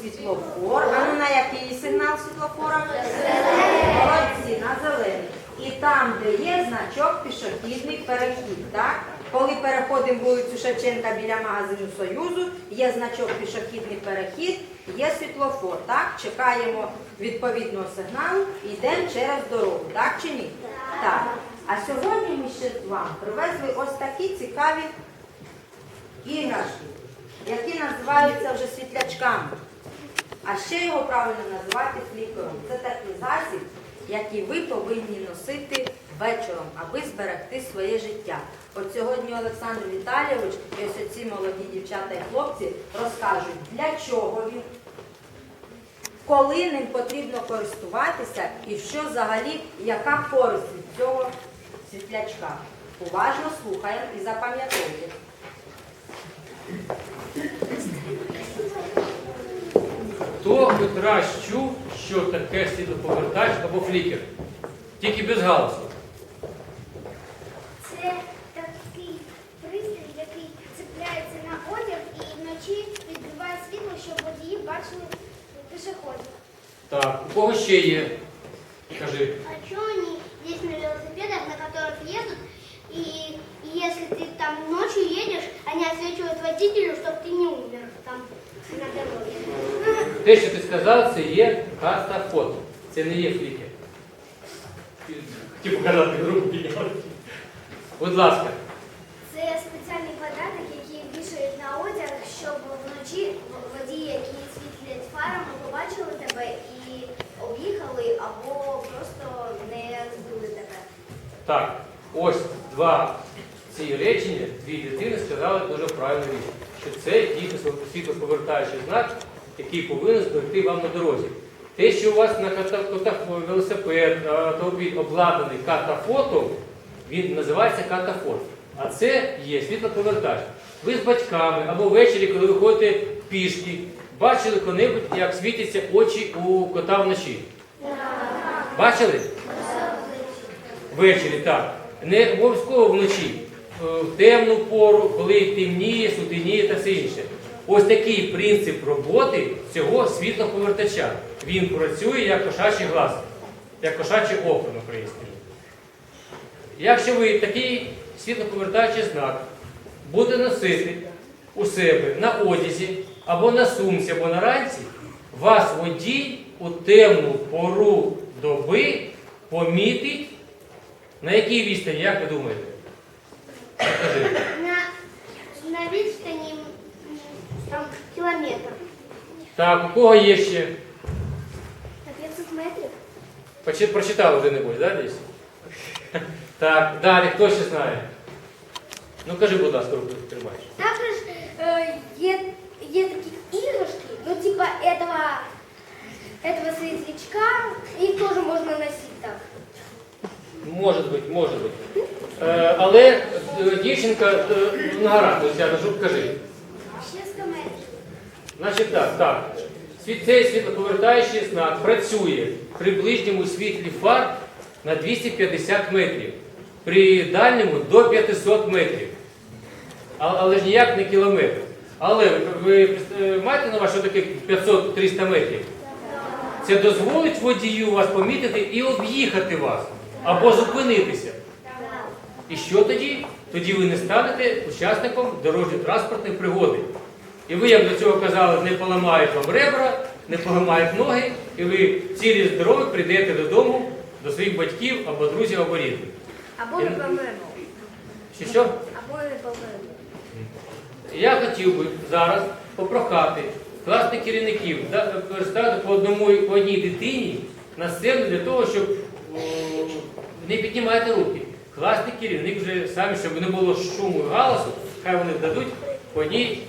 світлофор. А на який сигнал світлофора? Молодці, на зелений. І там, де є значок пішохідний перехід, так? Коли переходимо вулицю Шевченка біля магазину Союзу, є значок пішохідний перехід, є світлофор, так? Чекаємо відповідного сигналу і йдемо через дорогу, так чи ні? Так. А сьогодні ми ще вам привезли ось такі цікаві іграшки, які називаються вже світлячками. А ще його правильно називати флікером. Це такий засіб, який ви повинні носити вечором, аби зберегти своє життя. От сьогодні Олександр Віталійович і ось ці молоді дівчата і хлопці розкажуть, для чого він, коли ним потрібно користуватися і що взагалі, яка користь від цього світлячка. Уважно слухаємо і запам'ятовуємо. Хто хоч раз чув, що таке світлоповертач або флікер? Тільки без галасу. Це такий пристрій, який цепляється на одяг і вночі відбиває світло, щоб водії бачили пішоходів. Так, у кого ще є? Кажи. А что они есть на велосипедах, на которых едут, и если ты там ночью едешь, они освечивают водителю, чтобы ты не умер там на дороге. те, що ти сказав, це є катафот. Це не є флікер. Хотів показати руку підняти. Будь ласка. Це спеціальний квадратик, який вішають на одяг, щоб вночі водії, які світлять фарами, побачили тебе і об'їхали або просто не збили тебе. Так, ось два ці речення, дві дитини сказали дуже правильну річ, що це дійсно світлоповертаючий знак, який повинен зберегти вам на дорозі. Те, що у вас на ката- велосипед, автомобіль обладнаний катафотом, він називається катафот. А це є світлоповертач. Ви з батьками або ввечері, коли ви ходите пішки, бачили коли-небудь, як світяться очі у кота вночі? Бачили? Ввечері, так. Не обов'язково вночі, е, в темну пору, коли темніє, сутеніє та все інше. Ось такий принцип роботи цього світлоповертача. Він працює як кошачий глаз, як кошаче око на українському. Якщо ви такий світлоповертаючий знак будете носити у себе на одязі, або на сумці, або на ранці, вас водій у темну пору доби помітить на якій відстані, як ви думаєте? На, на відстані там кілометр. Так, у кого є ще? На 500 метрів. Почи- Прочитали вже-небудь, да, десь? Так, далі, хто ще знає? Ну кажи, будь ласка, руку тримаєш. Також е, є, є такі іграшки, ну типа этого, этого світлячка, їх теж можна носити так. Може бути, може бути. Е, але е, дівчинка е, на гаранту сяде, щоб кажи. Ще 100 метрів. Значить так, так. Цей світлоповертаючий знак працює при ближньому світлі фар на 250 метрів, при дальньому до 500 метрів. Але ж ніяк не кілометр. Але ви, е, маєте на увазі, що таке 500-300 метрів? Це дозволить водію вас помітити і об'їхати вас або зупинитися. І що тоді? Тоді ви не станете учасником дорожньо-транспортної пригоди. І ви, як до цього казали, не поламають вам ребра, не поламають ноги, і ви цілі здорові прийдете додому до своїх батьків або друзів, або рідних. Або не помилку. Чи що? Або не помилку. Я хотів би зараз попрохати класних керівників переставити по одному по одній дитині на сцену для того, щоб о, не піднімайте руки. Класний керівник вже самі, щоб не було шуму і галасу, хай вони дадуть по одній